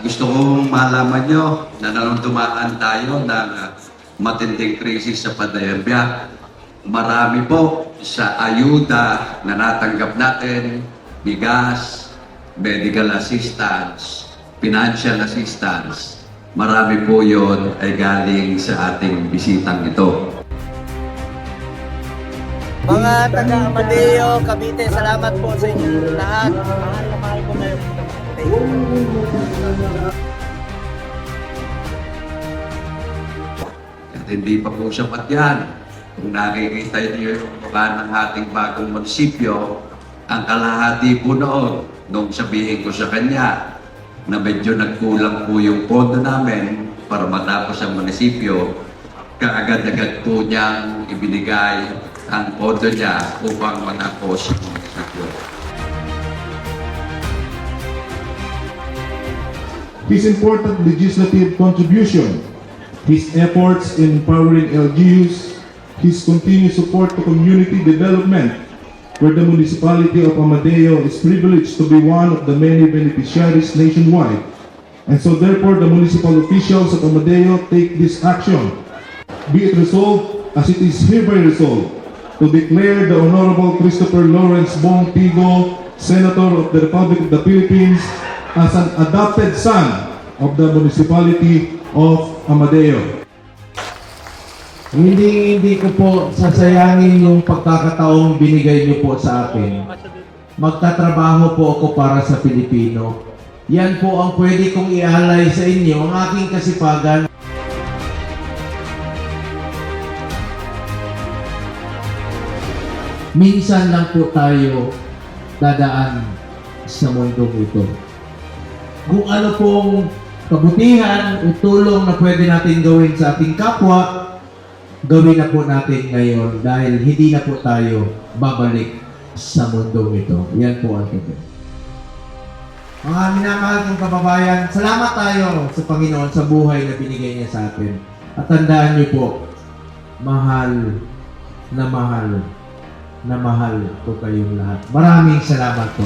gusto kong malaman nyo na nang dumaan tayo ng ah, matinding krisis sa Padayambia, marami po sa ayuda na natanggap natin, bigas, medical assistance, financial assistance, marami po yon ay galing sa ating bisitang ito. Mga taga Amadeo, Cavite, salamat po sa inyo lahat. Mahal na mahal ko kayo. You. At hindi pa po sapat yan. Kung nakikita niyo yung mukha ng ating bagong munisipyo, ang kalahati po noon, nung sabihin ko sa kanya na medyo nagkulang po yung pondo namin para matapos ang munisipyo, kaagad-agad po niyang ibinigay ang pondo niya upang matapos ang munisipyo. His important legislative contribution, his efforts in empowering LGUs, his continued support to community development, where the municipality of Amadeo is privileged to be one of the many beneficiaries nationwide. And so therefore, the municipal officials of Amadeo take this action. Be it resolved, as it is hereby resolved, to declare the Honorable Christopher Lawrence Bong Tigo, Senator of the Republic of the Philippines, as an adopted son of the municipality of Amadeo. Hindi hindi ko po sasayangin yung pagkakataong binigay niyo po sa akin. Magtatrabaho po ako para sa Pilipino. Yan po ang pwede kong ialay sa inyo, ang aking kasipagan. Minsan lang po tayo dadaan sa mundong ito. Kung ano pong kabutihan o tulong na pwede natin gawin sa ating kapwa, gawin na po natin ngayon dahil hindi na po tayo babalik sa mundong ito. Yan po ang totoo. Mga minamahal kong kababayan, salamat tayo sa Panginoon sa buhay na binigay niya sa atin. At tandaan niyo po, mahal na mahal na mahal ko kayong lahat. Maraming salamat po.